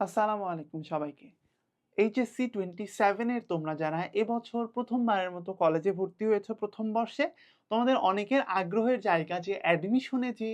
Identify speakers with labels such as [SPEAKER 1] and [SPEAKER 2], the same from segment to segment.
[SPEAKER 1] আসসালামু আলাইকুম সবাইকে। এইচএসসি টোয়েন্টি সেভেনের তোমরা যারা এবছর প্রথমবারের মতো কলেজে ভর্তি হয়েছো প্রথম বর্ষে, তোমাদের অনেকের আগ্রহের জায়গা যে অ্যাডমিশনে যে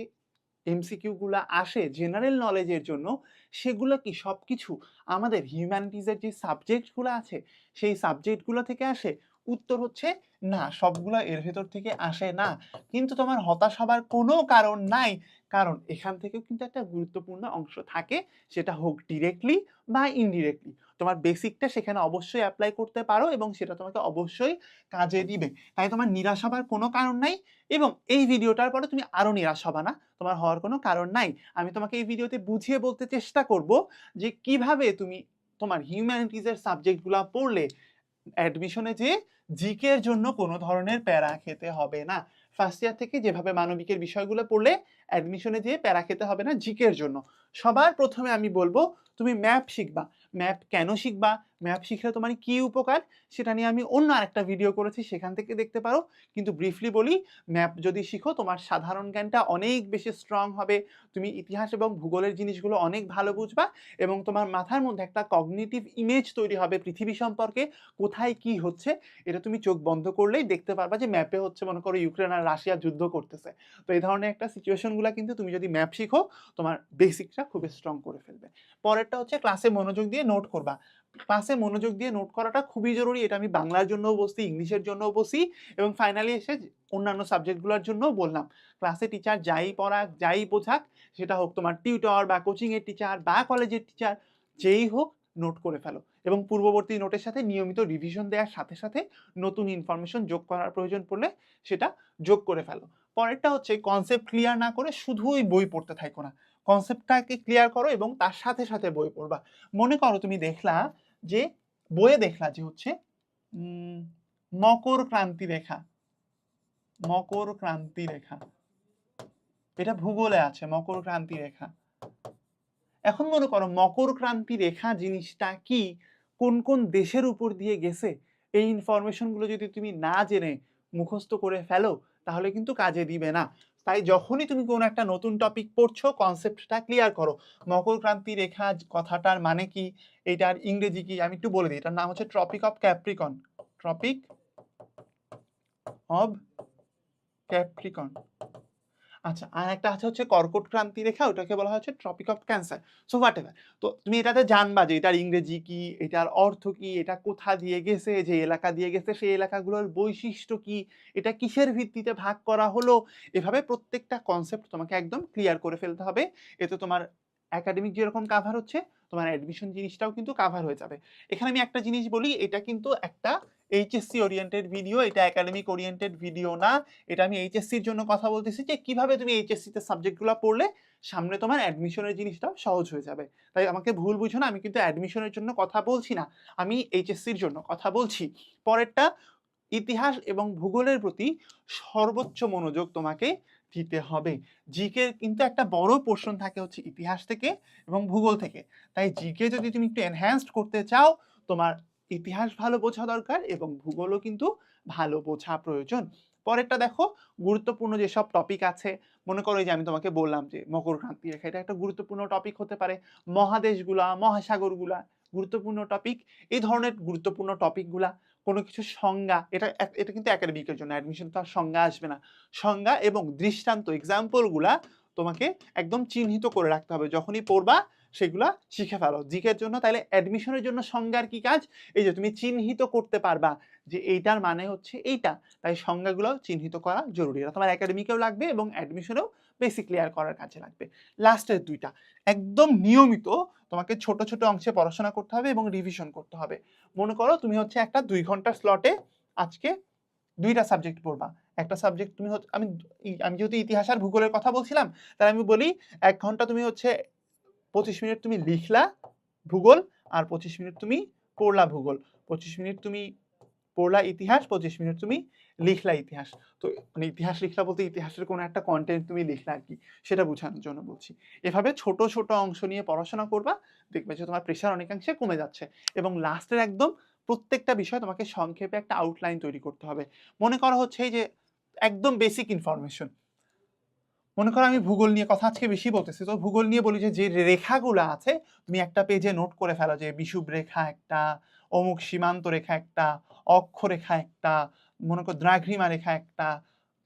[SPEAKER 1] এমসিকিউগুলো আসে জেনারেল নলেজের জন্য, সেগুলো কি সব কিছু আমাদের হিউম্যানিটিজের যে সাবজেক্টগুলো আছে, সেই সাবজেক্টগুলো থেকে আসে, উত্তর হচ্ছে না, সবগুলো এর ভেতর থেকে আসে না। কিন্তু তোমার হতাশ হবার কোনো কারণ নাই। কারণ এখান থেকেও কিন্তু একটা গুরুত্বপূর্ণ অংশ থাকে, সেটা হোক ডিরেক্টলি বা ইনডিরেক্টলি তোমার বেসিকটা সেখানে অবশ্যই অ্যাপ্লাই করতে পারো এবং সেটা তোমাকে অবশ্যই কাজে দিবে। তাই তোমার নিরাশ হবার কোনো কারণ নাই এবং এই ভিডিওটার পরে তুমি আরও নিরাশ হবা না। তোমার হওয়ার কোনো কারণ নাই। আমি তোমাকে এই ভিডিওতে বুঝিয়ে বলতে চেষ্টা করব যে কীভাবে তুমি তোমার হিউম্যানিটিজের সাবজেক্টগুলো পড়লে অ্যাডমিশনে যে জিকের জন্য কোনো ধরনের প্যারা খেতে হবে না। ফার্স্ট ইয়ার থেকে যেভাবে মানবিকের বিষয়গুলো পড়লে অ্যাডমিশনে যেয়ে প্যারা খেতে হবে না জিকের জন্য। সবার প্রথমে আমি বলব, তুমি ম্যাপ শিখবা। ম্যাপ কেন শিখবা? ম্যাপ শিখলে তোমার কি উপকার? সেটা নিয়ে আমি অন্য আরেকটা ভিডিও করেছি, সেখান থেকে দেখতে পারো। কিন্তু ব্রিফলি বলি, ম্যাপ যদি শিখো, তোমার সাধারণ জ্ঞানটা অনেক বেশি স্ট্রং হবে। তুমি ইতিহাস এবং ভূগোলের জিনিসগুলো অনেক ভালো বুঝবা এবং তোমার মাথার মধ্যে একটা কগনিটিভ ইমেজ তৈরি হবে পৃথিবী সম্পর্কে, কোথায় কি হচ্ছে, এটা তুমি চোখ বন্ধ করলেই দেখতে পারবা যে ম্যাপে হচ্ছে মনে করো ইউক্রেন আর রাশিয়া যুদ্ধ করতেছে। তো এই ধরনের একটা সিচুয়েশনগুলো কিন্তু তুমি যদি ম্যাপ শিখো, তোমার বেসিকটা খুব স্ট্রং করে ফেলবে। পরেরটা হচ্ছে ক্লাসে মনোযোগ দিয়ে নোট করবা। ক্লাসে মনোযোগ দিয়ে নোট করাটা খুবই জরুরি। এটা আমি বাংলার জন্যও বসছি ইংলিশের জন্যও বসি এবং ফাইনালি এসে অন্যান্য সাবজেক্টগুলোর জন্যও বললাম। ক্লাসে টিচার যাই পড়াক, যাই বোঝাক, সেটা হোক তোমার টিউটর বা কোচিংয়ের টিচার বা কলেজের টিচার যেই হোক নোট করে ফেলো। এবং পূর্ববর্তী নোটের সাথে নিয়মিত রিভিশন দেওয়ার সাথে সাথে নতুন ইনফরমেশন যোগ করার প্রয়োজন পড়লে সেটা যোগ করে ফেলো। পরেরটা হচ্ছে কনসেপ্ট ক্লিয়ার না করে শুধুই বই পড়তে থাকো না। কনসেপ্টটাকে ক্লিয়ার করো এবং তার সাথে সাথে বই পড়বা। মনে করো তুমি দেখলা যে, বইয়ে দেখলা যে হচ্ছে মকর ক্রান্তি রেখা। মকর ক্রান্তি রেখা। এটা ভূগোলে আছে, মকর ক্রান্তি রেখা। এখন মনে করো মকর ক্রান্তি রেখা জিনিসটা কি? কোন কোন দেশের উপর দিয়ে গেছে? এই ইনফরমেশনগুলো যদি তুমি না জেনে মুখস্থ করে ফেলো, তাহলে কিন্তু কাজে দিবে না। তাই যখনই তুমি কোনো একটা নতুন টপিক পড়ছো কনসেপ্টটা ক্লিয়ার করো। মকর ক্রান্তি রেখা কথাটার মানে কি? এটার ইংরেজি কি? আমি একটু বলে দিই। এটার নাম হচ্ছে tropic of Capricorn tropic of Capricorn আচ্ছা আর একটা আছে হচ্ছে কর্কট ক্রান্তি রেখা, ওটাকে বলা হচ্ছে tropic of cancer so whatever তো তুমি এটাতে জানবা যে এটার ইংরেজি কি, এটার অর্থ কি, এটা কোথা দিয়ে গেছে, যে এলাকা দিয়ে গেছে, সেই এলাকাগুলোর বৈশিষ্ট্য কি, এটা কিসের ভিত্তিতে ভাগ করা হলো, এভাবে প্রত্যেকটা কনসেপ্ট তোমাকে একদম ক্লিয়ার করে ফেলতে হবে। এতে তোমার একাডেমিক যেরকম কাভার হচ্ছে, তোমার অ্যাডমিশন জিনিসটাও কিন্তু কাভার হয়ে যাবে। এখানে আমি একটা জিনিস বলি, এটা কিন্তু একটা এইচএসসি ওরিয়েন্টেড ভিডিও এটা একাডেমিক ওরিয়েন্টেড ভিডিও না। এটা আমি এইচএসসির জন্য কথা বলতেছি যে, কীভাবে তুমি এইচএসসিতে সাবজেক্টগুলো পড়লে সামনে তোমার অ্যাডমিশনের জিনিসটাও সহজ হয়ে যাবে। তাই আমাকে ভুল বুঝো না, আমি কিন্তু অ্যাডমিশনের জন্য কথা বলছি না। আমি এইচএসসির জন্য কথা বলছি। পরেরটা, ইতিহাস এবং ভূগোলের প্রতি সর্বোচ্চ মনোযোগ তোমাকে দিতে হবে। জিকে কিন্তু একটা বড় পোর্শন থাকে হচ্ছে ইতিহাস থেকে এবং ভূগোল থেকে। তাই জিকে যদি তুমি একটু এনহ্যান্সড করতে চাও, তোমার ইতিহাস ভালো বোঝা দরকার এবং ভূগোলও কিন্তু ভালো বোঝা প্রয়োজন। পরেরটা দেখো, গুরুত্বপূর্ণ যেসব টপিক আছে, মনে করো যে আমি তোমাকে বললাম যে মকর ক্রান্তি রেখা, এটা একটা গুরুত্বপূর্ণ টপিক হতে পারে। মহাদেশগুলা, মহাসাগরগুলা, গুরুত্বপূর্ণ টপিক এই ধরনের গুরুত্বপূর্ণ টপিকগুলা কোনো কিছু সংজ্ঞা, এটা এটা কিন্তু একাডেমিকের জন্য অ্যাডমিশন তো আর সংজ্ঞা আসবে না। সংজ্ঞা এবং দৃষ্টান্ত এক্সাম্পলগুলা তোমাকে একদম চিহ্নিত করে রাখতে হবে। যখনই পড়বা সেগুলা শিখে ফেলো। জিকের জন্য তাহলে অ্যাডমিশনের জন্য সংজ্ঞার কি কাজ? এই যে তুমি চিহ্নিত করতে পারবা যে এইটার মানে হচ্ছে এইটা। তাই সংজ্ঞাগুলো চিহ্নিত করা জরুরি। এটা তোমার একাডেমিকেও লাগবে এবং অ্যাডমিশনেও বেসিক ক্লিয়ার করার কাজে লাগবে। লাস্টের দুইটা। একদম নিয়মিত তোমাকে ছোট ছোট অংশে পড়াশোনা করতে হবে এবং রিভিশন করতে হবে। মনে করো তুমি হচ্ছে একটা দুই ঘণ্টার স্লটে আজকে দুইটা সাবজেক্ট পড়বা। একটা সাবজেক্ট তুমি আমি আমি যেহেতু ইতিহাস আর ভূগোলের কথা বলছিলাম, তাহলে আমি বলি এক ঘণ্টা তুমি হচ্ছে পঁচিশ মিনিট তুমি লিখলা ভূগোল আর পঁচিশ মিনিট তুমি পড়লা ভূগোল। পঁচিশ মিনিট তুমি পড়লা ইতিহাস, পঁচিশ মিনিট তুমি লিখলা ইতিহাস। তো মানে ইতিহাস লিখলা বলতে ইতিহাসের কোনো একটা কন্টেন্ট তুমি লিখলা আর কি, সেটা বোঝানোর জন্য বলছি। এভাবে ছোট ছোট অংশ নিয়ে পড়াশোনা করবা, দেখবে যে তোমার প্রেশার অনেকাংশে কমে যাচ্ছে এবং লাস্টের একদম প্রত্যেকটা বিষয় তোমাকে সংক্ষেপে একটা আউটলাইন তৈরি করতে হবে। মনে করা হচ্ছে যে একদম বেসিক ইনফরমেশন মনে করো আমি ভূগোল নিয়ে কথা আজকে বেশি বলতেছি, তো ভূগোল নিয়ে বলি যে যে রেখাগুলো আছে, তুমি একটা পেজে নোট করে ফেলো যে বিষুব রেখা একটা, অমুক সীমান্ত রেখা একটা অক্ষরেখা একটা, মনে করো দ্রাঘিমা রেখা একটা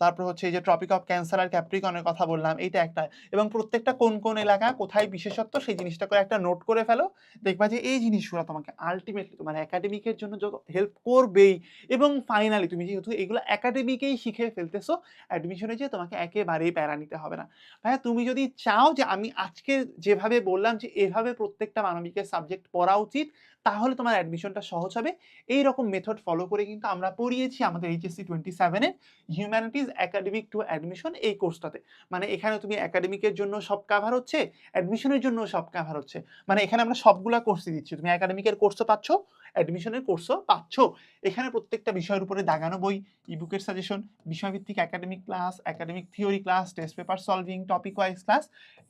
[SPEAKER 1] তারপর হচ্ছে এই যে ট্রপিক অফ ক্যান্সার আর ক্যাপ্রিকনের কথা বললাম, এইটা একটা। এবং প্রত্যেকটা কোন কোন এলাকা কোথায় বিশেষত্ব সেই জিনিসটা করে একটা নোট করে ফেলো। দেখবা যে এই জিনিসগুলো তোমাকে আলটিমেটলি তোমার একাডেমিকের জন্য যত হেল্প করবেই। এবং ফাইনালি তুমি যেহেতু এগুলো একাডেমিকেই শিখে ফেলতেছো অ্যাডমিশনে যে তোমাকে একেবারেই প্যারা নিতে হবে না। ভাইয়া, তুমি যদি চাও যে আমি আজকে যেভাবে বললাম যে এভাবে প্রত্যেকটা মানবিকের সাবজেক্ট পড়া উচিত, তাহলে তোমার অ্যাডমিশনটা সহজ হবে। এই রকম মেথড ফলো করে কিন্তু আমরা পড়িয়েছি আমাদের এইচএসসি টোয়েন্টি সেভেনের হিউম্যানিটিজ একাডেমিক টু অ্যাডমিশন এই কোর্সটাতে মানে এখানে তুমি একাডেমিকের জন্য সব কাভার হচ্ছে অ্যাডমিশনের জন্য সব কাভার হচ্ছে। মানে এখানে আমরা সবগুলা কোর্সই দিচ্ছি। তুমি একাডেমিকের কোর্সও পাচ্ছ অ্যাডমিশনের কোর্সও পাচ্ছ। এখানে প্রত্যেকটা বিষয়ের উপরে দাগানো বই ইবুকের সাজেশন বিষয়ভিত্তিক academic class academic theory class test paper solving topic wise class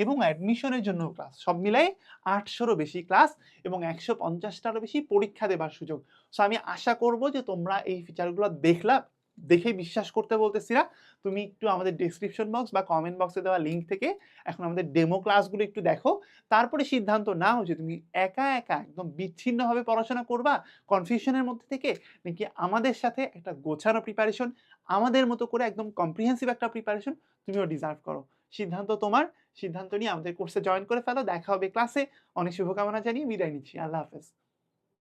[SPEAKER 1] এবং অ্যাডমিশনের জন্য ক্লাস সব মিলাই আটশোরও বেশি ক্লাস এবং একশো পঞ্চাশটারও বেশি পরীক্ষা দেবার সুযোগ। সো আমি আশা করব যে তোমরা এই ফিচারগুলো দেখলা। দেখে বিশ্বাস করতে বলতেছি না। তুমি একটু আমাদের ডিসক্রিপশন বক্স বা কমেন্ট বক্সে দেওয়া লিঙ্ক থেকে এখন আমাদের ডেমো ক্লাসগুলো একটু দেখো। তারপরে সিদ্ধান্ত নাও যে তুমি একা একা একদম বিচ্ছিন্নভাবে পড়াশোনা করবা কনফিউশনের মধ্যে থেকে, নাকি আমাদের সাথে একটা গোছানো প্রিপারেশন আমাদের মতো করে একদম কম্প্রিহেন্সিভ একটা প্রিপারেশন তুমিও ডিজার্ভ করো। সিদ্ধান্ত তোমার, সিদ্ধান্ত নিয়ে আমাদের কোর্সে জয়েন করে ফেলো। দেখা হবে ক্লাসে অনেক শুভকামনা জানিয়ে বিদায় নিচ্ছি। আল্লাহ হাফেজ।